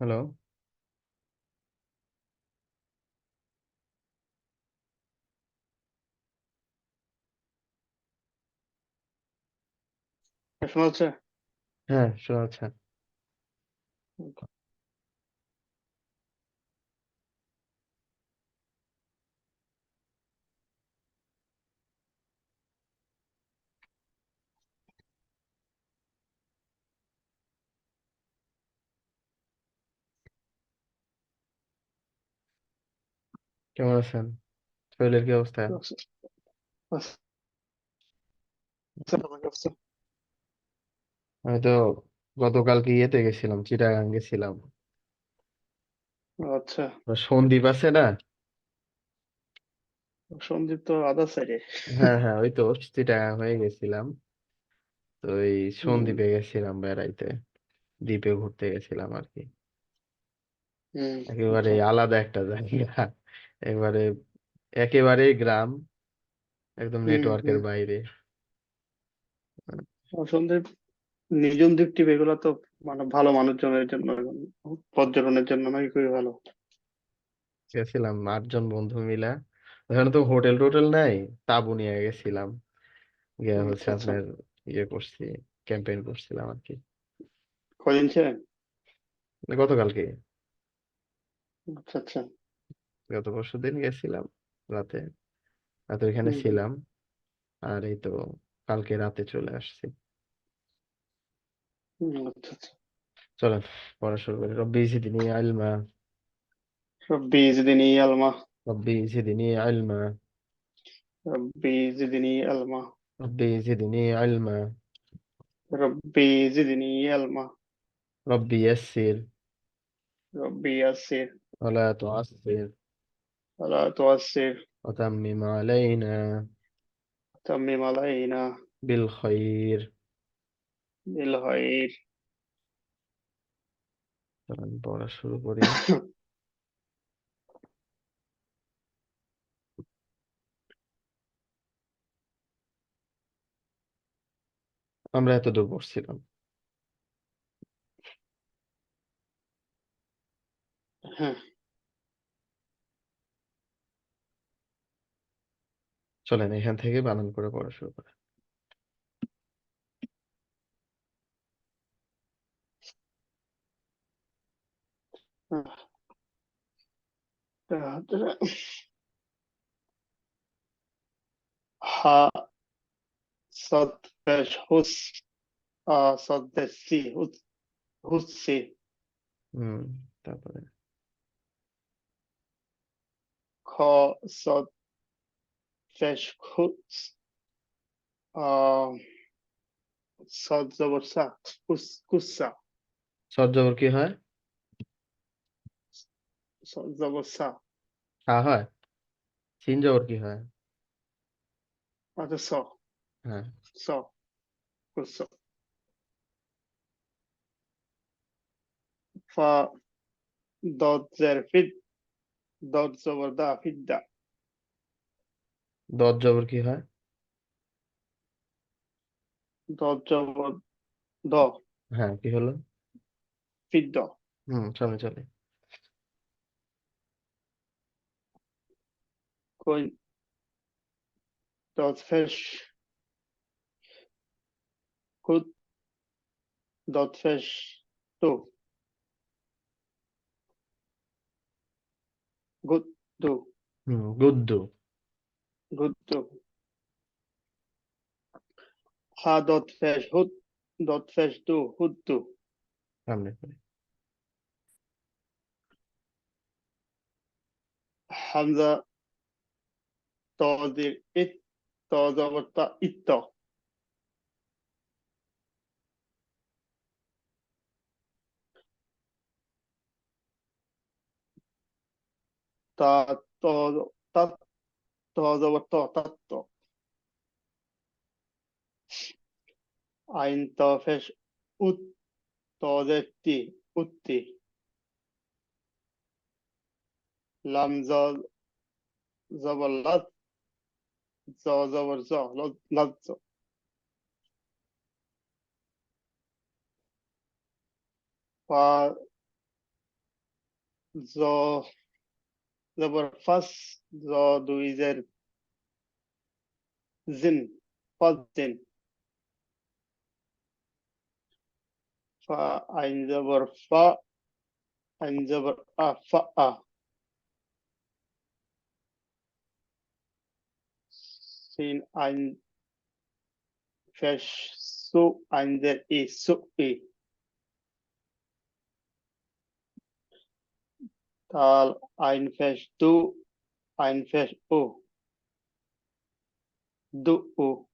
Hello শোনা যাচ্ছে হ্যাঁ শোনা যাচ্ছে কেমন আছেন শরীরের কি অবস্থা আমি তো গতকালকে ইয়েতে গেছিলাম চিটাগাং গেছিলাম আচ্ছা সন্দ্বীপ আছে না সন্দীপ তো আদার সাইডে হ্যাঁ হ্যাঁ ওই তো চিটাগাং হয়ে গেছিলাম তো এই হুম সন্দ্বীপে গেছিলাম বেড়াইতে দ্বীপে ঘুরতে গেছিলাম আর কি হুম একেবারে আলাদা একটা জায়গা এবারে একেবারেই গ্রাম একদম হুম নেটওয়ার্কের হুম। বাইরে। আর সন্দীপ নিঝুম দ্বীপ টিপ এগুলো তো মানে ভালো মানুষজনের জন্য পর্যটনের জন্য নাকি খুবই ভালো। গেছিলাম আটজন বন্ধু মিলা। ওখানে তো হোটেল টোটেল নাই তাঁবু নিয়ে গেছিলাম। গিয়ে হচ্ছে আচ্ছা আচ্ছা। আপনার ইয়ে করছি ক্যাম্পেইন করছিলাম আর কি কদিন ছিলেন? গতকালকে। আচ্ছা আচ্ছা। গত পরশু দিন গেছিলাম রাতে রাতে ওইখানে হুম হুম ছিলাম আর এই তো কালকে রাতে চলে আসছি হুম, আচ্ছা আচ্ছা চলেন পড়া শুরু করি রব্বি জিদনি ইলমা রব্বি জিদিনি আলমা রব্বি জিদনি ইলমা রব্বি জিদিনি আলমা রব্বি জিদনি ইলমা রব্বি জিদিনি আলমা রব্বি ইয়াসসির রব্বি ইয়াসির ولا تعسر ولا تعسر وتمم علينا تمم علينا بالخير بالخير চলেন পড়া শুরু করি আমরা এতদূর পড়ছিলাম হ্যাঁ চলেন এখান থেকে বানান করে পড়া শুরু করে হা সদ্দেশ হুম তারপরে? খ সদ fish hooks. Uh, सात जबर सा कुछ कुछ सा सात जबर की है? सात जबर सा हाँ है। तीन जबर की है। अच्छा सौ हाँ। দত জবর কি হয়? দত জবর দ। হ্যাঁ কি হলো? ফিদ্দ হুম সামনে চলে। কই? দত ফেস খুদ। দত ফেস তো গুদ্দু হুম Guddu ha dot fish hood dot fish do hood do সামনে করে hamza tadir it taza ta itta fish ut tadetti utti lamza zaballat za zabar za lazza fa জ জবর জ ফাজিন ফা আইন জবর ফা do duizer zin. Fazin fa ayn zabar fa. Ayn zabar a fa a. Sin ayn fesh su. Ayn zer e su e tal ayn fesh tu. أنفشئ دؤ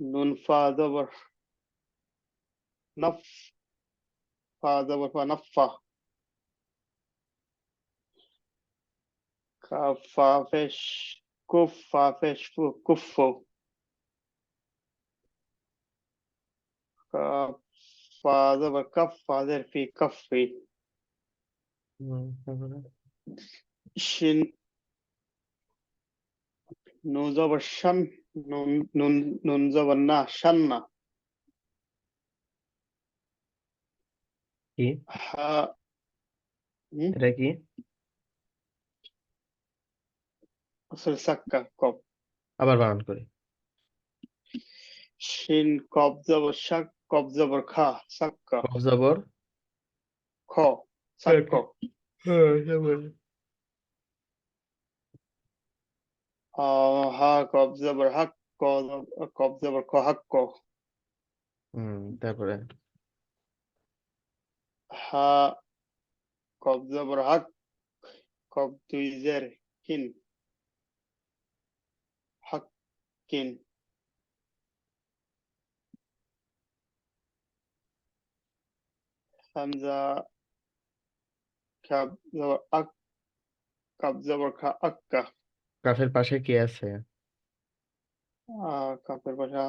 نون فاذبر نف. فاذبر فنفة كفافش كفافش كفو كف ফু কুফু calf ফা calf জের কাফি হুম তারপরে শিন নুন জবর শান নুন জবর না কি এটা কি আসলে সাক্কা কপ আবার বানান করি শিন কব জবর শাক কব জবর খা সাক্কা। জবর খ সাক্ক। হ্যাঁ আহ হা কব জবর হাক ক কব জবর হুম তারপরে? হা কব জবর হাক কব দুই জের হিন হাক্কিন। হামজা কাব জবর আক কাব জবর খা আক্কা কাফের পাশে কি আছে? আহ কাপের পাশা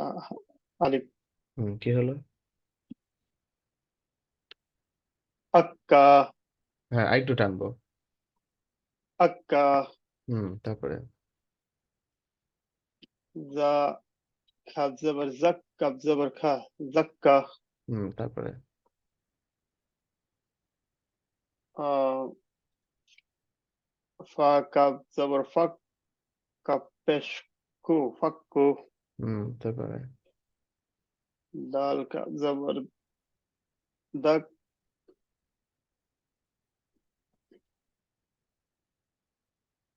আলিফ। হুম কি হলো? আক্কা। হ্যাঁ আরেকটু টানবো। আক্কা। হুম তারপরে। জা কাব জবর জাক কাব জবর খা জাক্কা। হুম তারপরে। আহ জবর ফাক কাব পেশ হুম তারপরে দাল কাব জবর দাক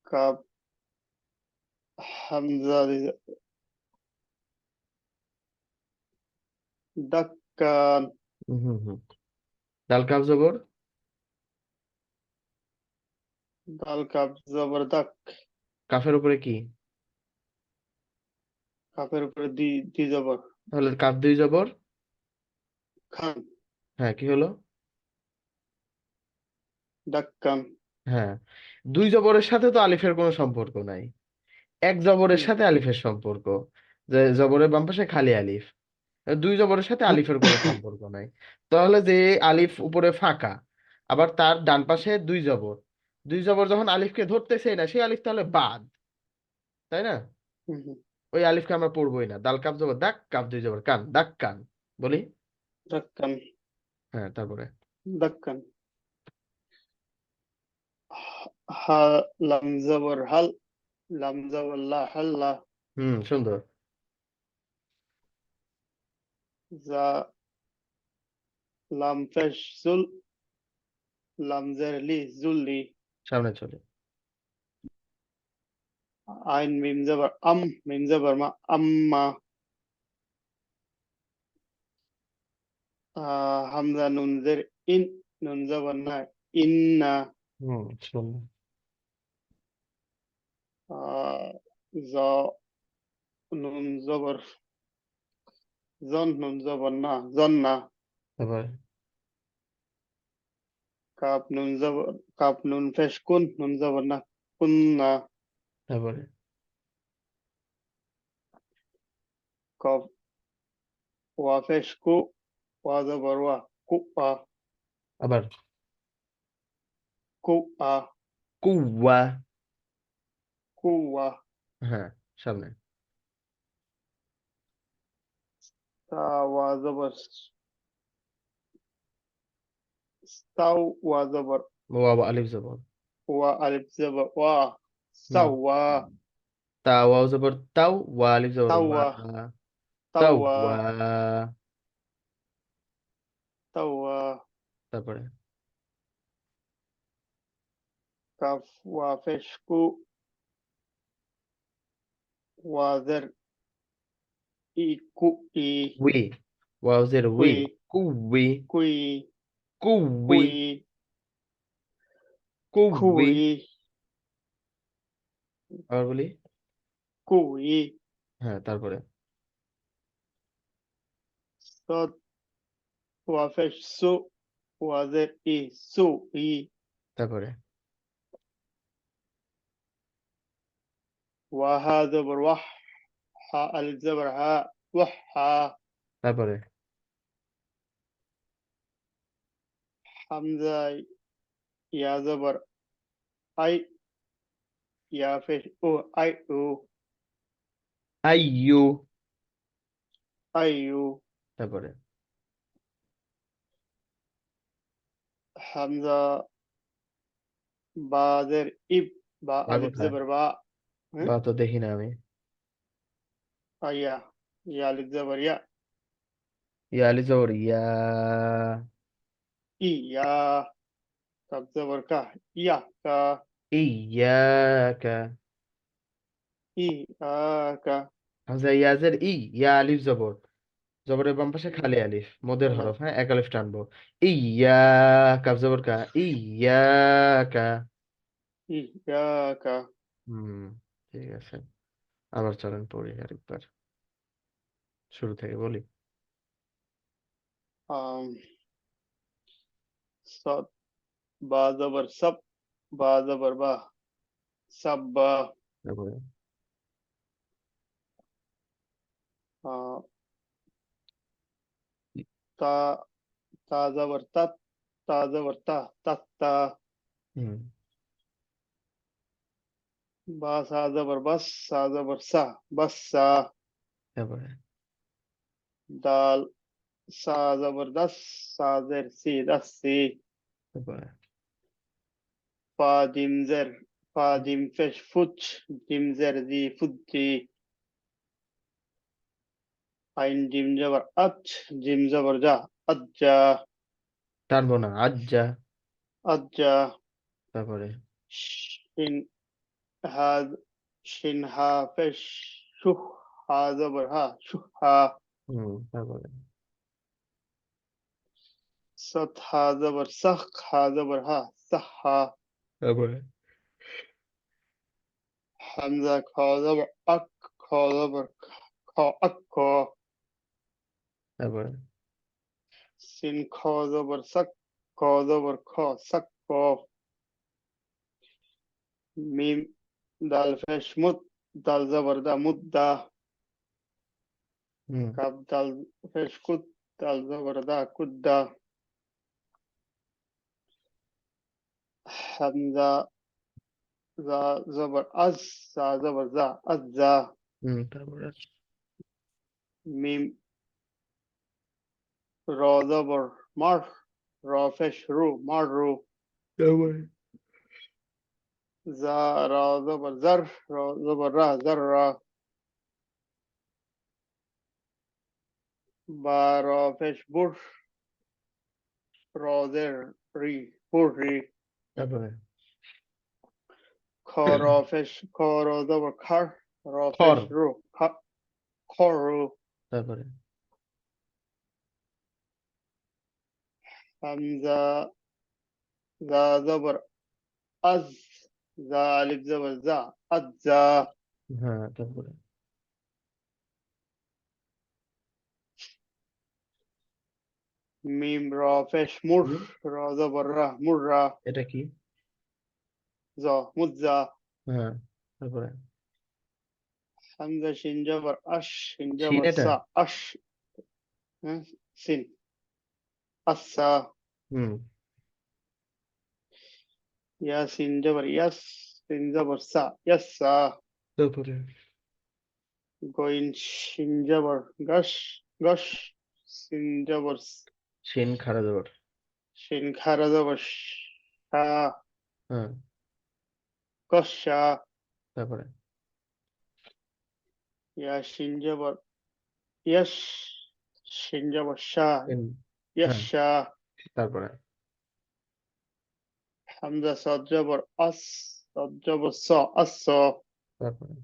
কাব হামজা দাক্কান হুম হুম ডাল কাফ জবর দাল কাব জবর দাক কাফের উপরে কি? কাপের উপরে দি দি জবর। তাহলে কাফ দুই জবর? খান। হ্যাঁ কি হলো? দাক্কান হ্যাঁ দুই জবরের সাথে তো আলিফের কোনো সম্পর্ক নাই। এক জবরের সাথে আলিফের সম্পর্ক যে জবরের বাম পাশে খালি আলিফ। দুই জবরের সাথে আলিফের কোনো সম্পর্ক নাই। তাহলে যে আলিফ উপরে ফাঁকা আবার তার ডান পাশে দুই জবর। দুই জবর যখন আলিফকে ধরতেছে না সেই আলিফ তাহলে বাদ তাই না। ওই আলিফকে আমরা পড়বোই না। দাল কাপ জবর দাক কাপ দুই জবর কান দাক কান বলি? দাক্কান হ্যাঁ তারপরে। দাক্কান হা লাম জবর হাল লাম জবর লা হাল্লা হুম সুন্দর। জা লাম পেশ জুল লাম জুল্লি সামনে চলে। আইন মিম আম মা আম্মা। হামজা নুন জের ইন না ইন্না। হুম জ নুন জবর জন নুন জবর না তারপরে কাপ নুন জবর কাপ নুন পেশ কুন নুন জবর না কুন্না তারপরে কফ ওয়া পেশ কু ওয়া জবর ওয়া কুয়া আবার কুয়া কুওয়া কুয়া হ্যাঁ সামনে তা ওয়া জবর সাউ ওয়া জবর ওয়া বা আলিফ জবর ওয়া আলিফ জবর ওয়া সাওয়া তা ওয়াও জবর তাও ওয়া আলিফ জবর তাওয়া। ওয়া তাওয়া তাওয়া তাওয়া তারপরে কাফ ওয়া পেশ কু ওয়া জের ই কু ই উই ওয়াও জের উই কুই কুই কুই কুই কুই কুই কুই আবার বলি কুই হ্যাঁ তারপরে صاد وفش سو وزر إي سو إي তারপরে وها زبر وح ها ألف زبر ها وح ها তারপরে हमजा या जबर आई या फिर ओ आई ओ आईयू आईयू তারপরে হামজা বাদের ইব বা আলিফ জবর বা বা তো দেখি না আমি ইয়া ইয়া আলিফ জবর ইয়া ইয়া আলিফ জবর ইয়া إي يا كاب زبر كا يا كا ইয়াকা إي آ كا হামজা ইয়াজের ই ইয়া আলিফ জবর জবরের বাম পাশে খালি আলিফ মদের হ্যাঁ। হরফ হ্যাঁ এক আলিফ টানবো ইয়া কাফ জবর কা ইয়াকা إياك হুম ঠিক আছে আবার চলেন পড়ি আরেকবার শুরু থেকে বলি um, साथ बाजबर सब बाजबर बा सब बा तत्ता साजा बस बरसा बस सा। दाल Sa zabardast, sa zer si, das si. Süper. Fa dim zer, fa dim feş fuç, dim zer di fut di. Ayn dim zabar at, dim zabar ja, atja. টানবো না আজ্জা আজ্জা তারপরে শিন হাদ শিন হা পেশ সুহ হা জবর হা সুহ হা হুম তারপরে فتحة زبر سخة زبر ها صحة زبر حمزة كا زبر أك كا زبر كا أكا زبر سين كا زبر سك كا زبر كا سكا ميم دال فش مد دال زبر دا مد دا كاب دال فش كد دال زبر دا كد دا hamza za zabar az sa zabar za azza mim ra zabar mar ra fesh ru marru za ra zabar zar ra zabar ra zarra ba ra fesh bur ra zer ri burri তারপরে খরফেশ খর দেব খর খর রু খর রু তারপরে হামজা জা জবর আজ জা আলিফ জবর জা আজ হ্যাঁ মিম র ফেশ মুর র জবর রা মুর রা। এটা কি? জ মুজা হ্যাঁ তারপরে? হামজা শিন জবর আশ শিন জবর সা আশ হ্যাঁ, সিন। আসা হুম। ইয়াসিন জবর ইয়াস সিন জবর সা ইয়াস সা। তারপরে? গোইন শিন জবর গশ গশ সিন স, শিন খারা জবর শা হ্যাঁ। গসা তারপরে? ইয়া শিন জবর ইয়াস শিন জবর শা শিন ইয়াশা তারপরে? হামজা সদ জবর আস সদ জবর স আস। তারপরে?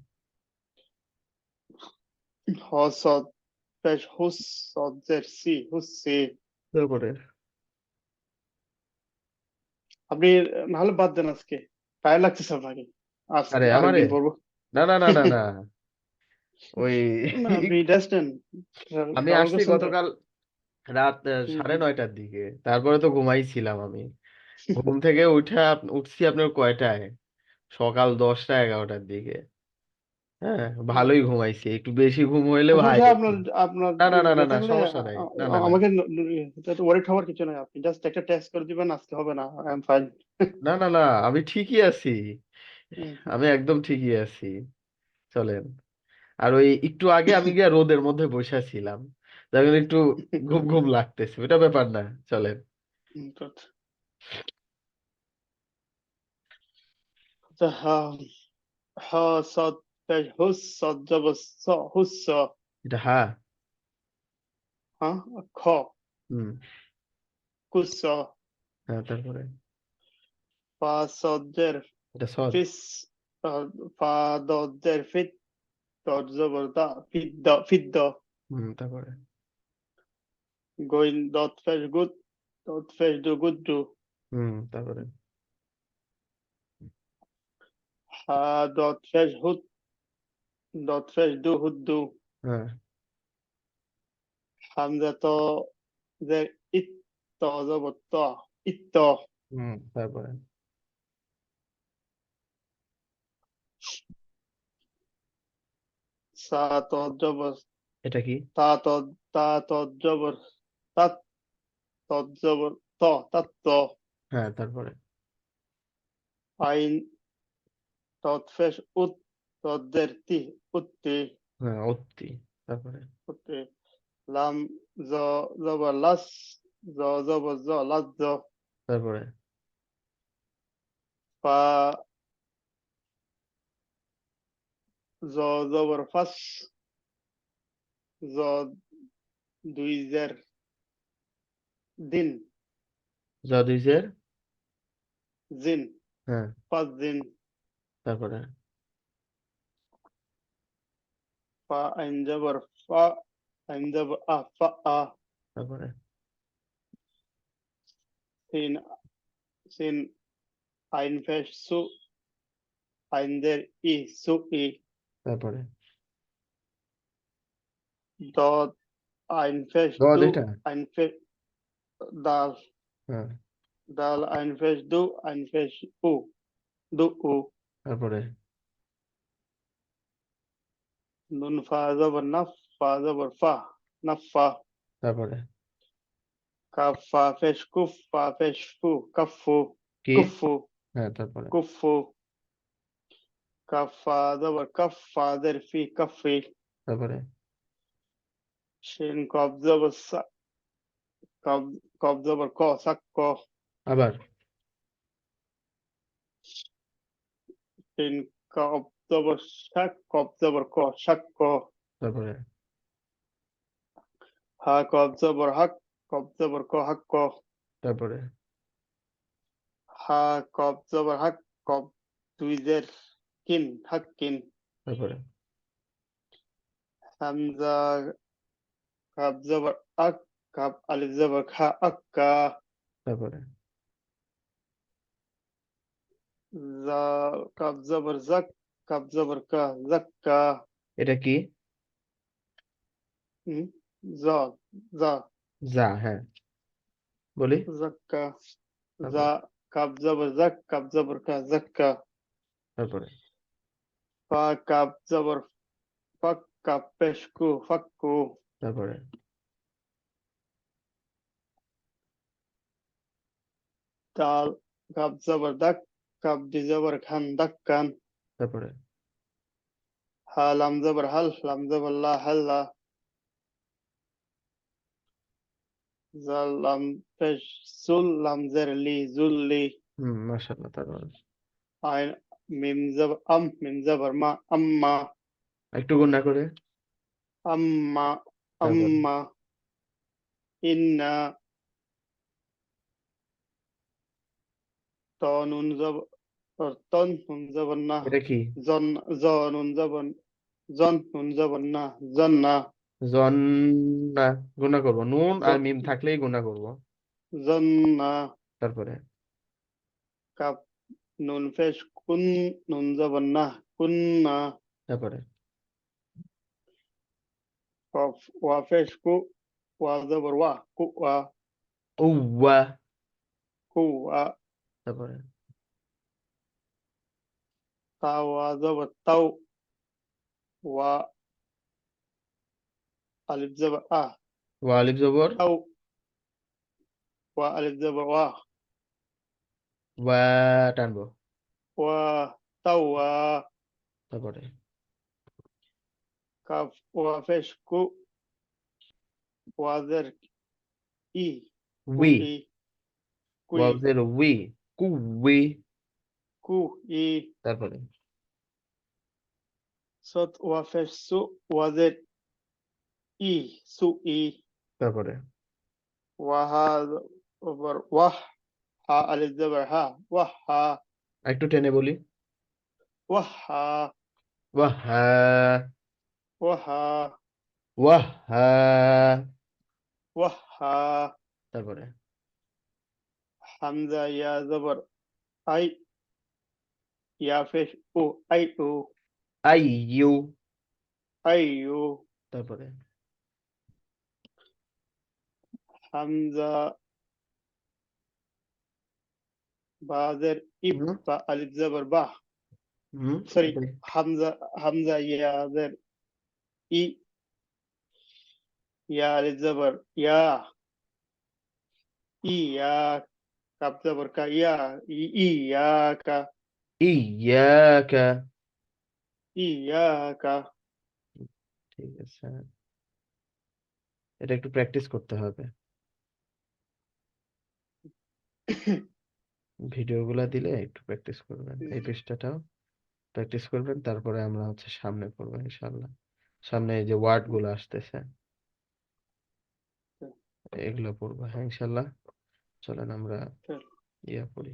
হ সদ পেশ হুস সদ জের সি হুসি তারপরে? আপনি নাহলে বাদ দেন আজকে। টায়ার লাগতেছে আপনাকে। আজকে আরে, আমারে? না না না না না। ওই না আপনি রেস্ট নেন আমি আসছি? গতকাল রাত সাড়ে নয়টার দিকে। তারপরে তো ঘুমাইছিলাম আমি। ঘুম থেকে উঠে উঠছি আপনার কয়টায়? সকাল দশটা এগারোটার দিকে। হ্যাঁ ভালোই ঘুমাইছি। একটু বেশি ঘুম হইলে ভাই সমস্যা আপনার আপনার না, না, না, না, না, সমস্যা নাই। না, না, না। আমাকে ওয়ারিড হওয়ার কিছু নাই আপনি। জাস্ট একটা টেস্ট করে দিবেন আজকে হবে না আই এম ফাইন না না না আমি ঠিকই আছি। আমি একদম ঠিকই আছি। চলেন। আর ওই একটু আগে আমি গিয়ে রোদের মধ্যে বসে ছিলাম যার জন্য একটু ঘুম ঘুম লাগতেছে। ওটা ব্যাপার না চলেন। সদ পেশ হুস সদ জবর এটা হ্যাঁ খ। হুম। কুস হ্যাঁ তারপরে? ফা এটা সদ। ফিস ফা ফিত হুম গোইন দত ফেশ গুদ দত ফেশ দু গুদ্দু হুম তারপরে? হা দত ফেশ হুদ দত ফেশ দু হুদ্দু হ্যাঁ। হামজা তো যে ইত ত জবর ত ইত্ত। হুম তারপরে? সা ত জবর এটা কি? তা ত তা ত জবর তাত ত জবর ত তাত্ত হ্যাঁ তারপরে? আইন তত ফেশ উত তি উত্তি। হ্যাঁ অত্তি তারপরে? উত্তি। লাম জ জবর লাস জ জবর জ লাজ জ। তারপরে? ফা জ জবর ফাস জ দুই জের দিন। জাদুইজের জিন। হ্যাঁ। পাঁচ দিন। তারপরে? আইন জবর ফা আইন জবর আ ফা আ তারপরে সিন সিন আইন ফেশ সু আইন দের ই সু ই তারপরে দদ আইন ফেশ দদ এটা আইন ফেশ দাল হ্যাঁ দাল আইন ফেশ দু আইন ফেশ উ দু উ তারপরে নুন ফা জবর নাফ ফা জবর ফা নাফা তারপরে কাফ ফা ফেশ কুফ ফা ফেশ ফু কাফু কি কুফু হ্যাঁ তারপরে কুফু কাফ ফা জবর কাফ ফা দের ফি কাফি তারপরে শিন কব জবর সা কব কব জবর ক সাক্ক আবার শিন কব জবর শাক কব জবর ক সাক্ক তারপরে হা কব জবর হাক কব জবর ক হাক্ক তারপরে হা কব জবর হাক কব দুই জের কিন হাক্কিন তারপরে হামজা কাব জবর আক কাব আলিফ জবর খা আক্কা তারপরে কাব জবর জাক কাব জবর কা জাক্কা এটা কি হুম, জা জা যা হ্যাঁ বলি জাক্কা তারপর? জা কাব জবর জাক কাব জবর কা জাক্কা তারপরে ফা কাব জবর ফাক কাব পেশকু ফাক্কু তারপরে দাল কাব জবর দাক কাব দি জবর খান দাক্কান তারপরে? হা লাম জবর হাল লাম জবর লা। হাল্লা জালাম পেশ সুল্লাম জেরলি জুল্লি হুম মাশাআল্লাহ তারপর? আইন মিম জবর আম মিম জবর মা আম্মা। একটু গুণা করে। আম্মা আম্মা ইন্না। ত নুন জবর তন নুন জবর না এটা কি? জন জ নুন জবর জন নুন জবর না জন্না। জন্না গুণা করব। নুন আর মিম থাকলেই গুণা করব। জন্না। তারপরে? কাপ নুন পেশ কুন নুন জবর না কুন্না। তারপরে? কফ ওয়া পেশ কু ওয়া জবর ওয়া কু ওয়া। উওয়া। কু ওয়া। তারপরে? তা ওয়া জবর তাও ওয়া আলিফ জবর আ ওয়া আলিফ জবর তাও ওয়া আলিফ জবর ওয়া ওয়া টানবো ওয়া তাও ওয়া তারপরে কাফ ওয়া পেশ কু ই তারপরে? সত ওয়া সু ওয়াজের ই সু ই। তারপরে? ওয়াহাদ ওভার ওয়াহ হা আলিফ জবর হা ওয়াহ হা। একটু টেনে বলি। ওয়াহ হা। ওয়াহ হা। ওয়াহ হা। ওয়াহ হা। ওয়াহ হা। তারপরে? হামজা ইয়া জবর আই या फिर ओ आई ओ। आई यो। आई यो तपरे हमजा बाजर इब पा अलिफ जबर बा। सॉरी हमजा हमजा यादर इ या अलिफ जबर या। इ या कब जबर का या इ या का। ইয়াকা ইয়াকা ঠিক আছে। এটা একটু প্র্যাকটিস করতে হবে। ভিডিওগুলো দিলে একটু প্র্যাকটিস করবেন। এই পৃষ্ঠাটাও প্র্যাকটিস করবেন। তারপরে আমরা হচ্ছে সামনে পড়ব ইনশাল্লাহ সামনে যে ওয়ার্ডগুলো আসতেছে। এগুলো পড়ব। হ্যাঁ ইনশাআল্লাহ। চলেন আমরা ইয়া পড়ি।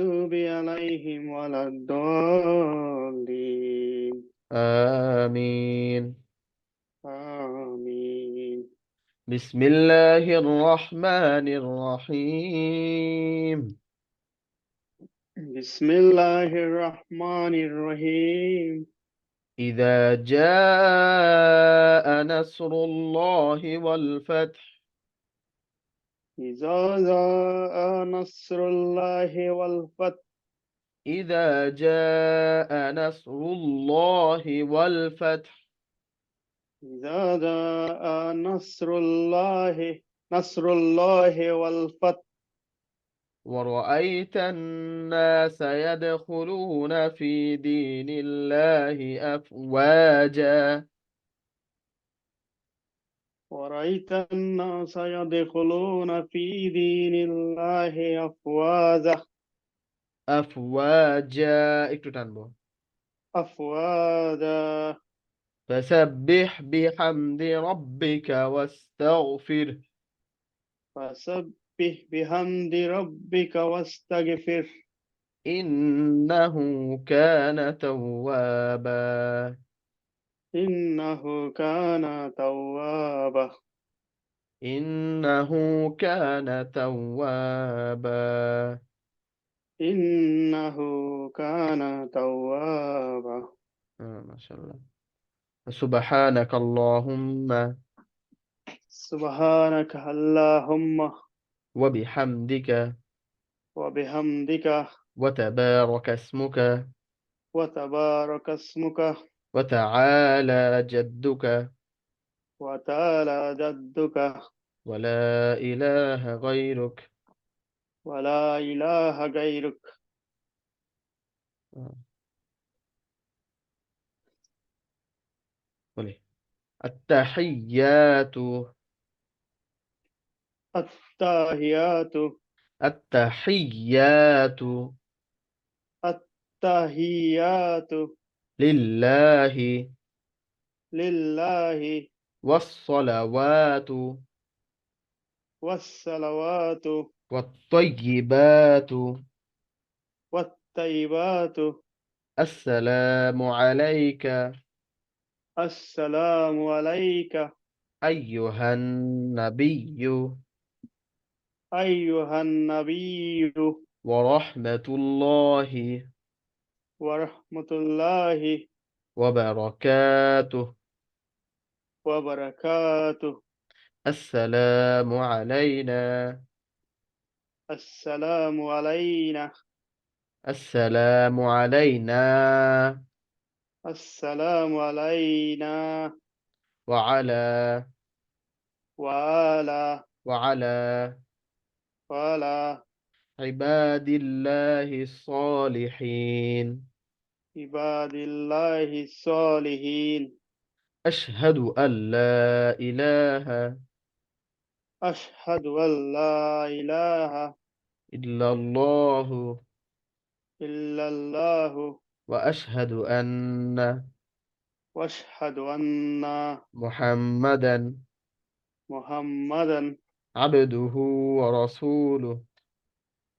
المغضوب عليهم ولا الضالين آمين. آمين. بسم الله الرحمن الرحيم. بسم الله الرحمن الرحيم. إذا جاء نصر الله والفتح إذا جاء نصر الله والفتح. إذا جاء نصر الله والفتح. إذا جاء نصر الله نصر الله والفتح. ورأيت الناس يدخلون في دين الله أفواجا. ورأيت الناس يدخلون في دين الله أفواجا أفواجا একটু টানবো أفواجا فسبح بحمد ربك واستغفر فسبح بحمد ربك واستغفر إنه كان توابا إنه كان توابا. إنه كان توابا. إنه كان توابا. آه ما شاء الله. سبحانك اللهم. سبحانك اللهم. وبحمدك. وبحمدك. وتبارك اسمك. وتبارك اسمك. وتعالى جدك. وتعالى جدك. ولا إله غيرك. ولا إله غيرك. قولي. التحيات. التحيات. التحيات. التحيات. لله لله والصلوات والصلوات والطيبات والطيبات. السلام عليك. السلام عليك. أيها النبي. أيها النبي. ورحمة الله. ورحمة الله وبركاته. وبركاته. السلام علينا. السلام علينا. السلام علينا. السلام علينا. وعلى. وعلى. وعلى. وعلى. عباد الله الصالحين. عباد الله الصالحين. أشهد أن لا إله أشهد أن لا إله إلا الله. إلا الله. وأشهد أن وأشهد أن محمدا محمدا عبده ورسوله.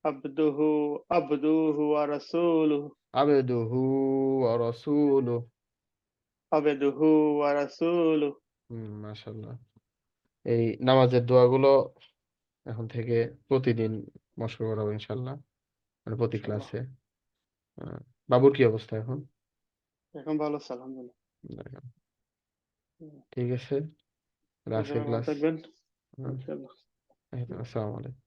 আবদুহু আবদুহু ওয়া রাসূলুহু আবদুহু ওয়া রাসূলুহু আবদুহু এই নামাজের দোয়াগুলো এখন থেকে প্রতিদিন মশক করাবো মানে প্রতি ক্লাসে। হ্যাঁ, বাবুর কি অবস্থা এখন? এখন ভালো আছে আলহামদুলিল্লাহ। ঠিক আছে ক্লাস। আসসালামু আলাইকুম।